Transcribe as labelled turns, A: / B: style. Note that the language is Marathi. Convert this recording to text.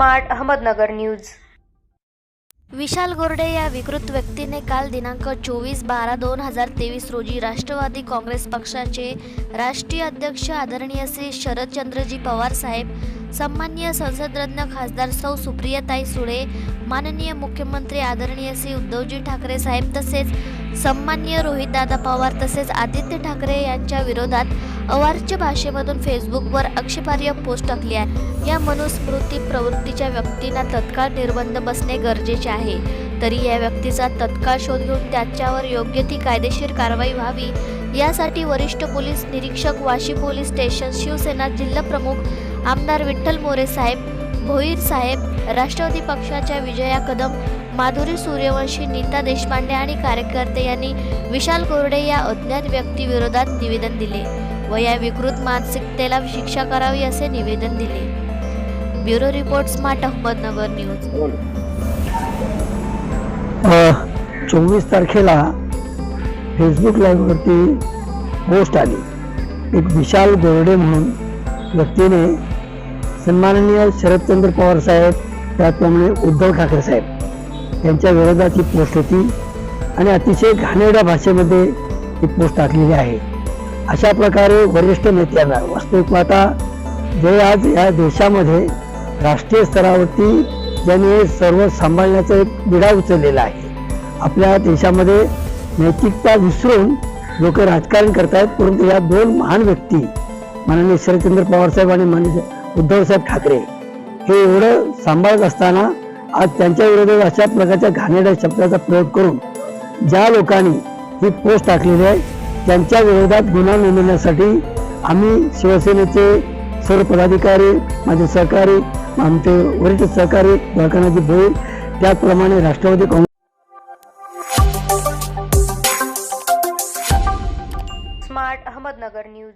A: Smart Ahmednagar news.
B: विशाल गोरडे या विकृत व्यक्तीने काल दिनांक चोवीस बारा दोन हजार तेवीस रोजी राष्ट्रवादी काँग्रेस पक्षाचे राष्ट्रीय अध्यक्ष आदरणीय श्री शरदचंद्रजी पवार साहेब सन्माननीय संसदरत्न खासदार सौ सुप्रियाताई सुळे माननीय मुख्यमंत्री आदरणीय श्री उद्धवजी ठाकरे साहेब तसेच सन्मान्य रोहितदादा पवार तसेच आदित्य ठाकरे यांच्या विरोधात अवाच्य भाषेमधून फेसबुकवर आक्षेपार्ह पोस्ट टाकली आहे. या मनुस्मृती प्रवृत्तीच्या व्यक्तींना तत्काळ निर्बंध बसणे गरजेचे आहे. तरी या व्यक्तीचा तत्काळ शोध घेऊन त्याच्यावर योग्य ती कायदेशीर कारवाई व्हावी यासाठी वरिष्ठ पोलीस निरीक्षक वाशी पोलीस स्टेशन शिवसेना जिल्हा प्रमुख आमदार विठ्ठल मोरे साहेब भोईर साहेब राष्ट्रवादी पक्षाच्या विजया कदम माधुरी सूर्यवंशी नीता देशपांडे आणि कार्यकर्ते यांनी विशाल कोरडे या अज्ञात व्यक्तीविरोधात निवेदन दिले व या विकृत मानसिकतेला शिक्षा करावी असे निवेदन दिले. Bureau report smart Ahmednagar news.
C: चोवीस तारखेला फेसबुक लाईव्हवरती पोस्ट आली. एक विशाल गोरडे म्हणून व्यक्तीने सन्माननीय शरदचंद्र पवार साहेब त्याचप्रमाणे उद्धव ठाकरे साहेब. यांच्या विरोधात ही पोस्ट होती. आणि अतिशय घाणेरड्या भाषेमध्ये ही पोस्ट टाकलेली आहे. अशा प्रकारे वरिष्ठ नेत्यांना वास्तविक आता जे आज या देशामध्ये राष्ट्रीय स्तरावरती ज्यांनी हे सर्व सांभाळण्याचा एक विडा उचललेला आहे. आपल्या देशामध्ये नैतिकता विसरून लोक राजकारण करतायत परंतु या दोन महान व्यक्ती माननीय शरदचंद्र पवार साहेब आणि माननीय उद्धवसाहेब ठाकरे हे एवढं सांभाळत असताना आज त्यांच्या विरोधात अशा प्रकारच्या घाणेरड्या शब्दाचा प्रयोग करून ज्या लोकांनी ही पोस्ट टाकलेली आहे त्यांच्या विरोधात गुन्हा नोंदवण्यासाठी आम्ही शिवसेनेचे सर्व पदाधिकारी माझे सहकारी आमचे वरिष्ठ सहकारी दवाखान्याचे भोईर त्याचप्रमाणे राष्ट्रवादी काँग्रेस
A: स्मार्ट अहमदनगर न्यूज.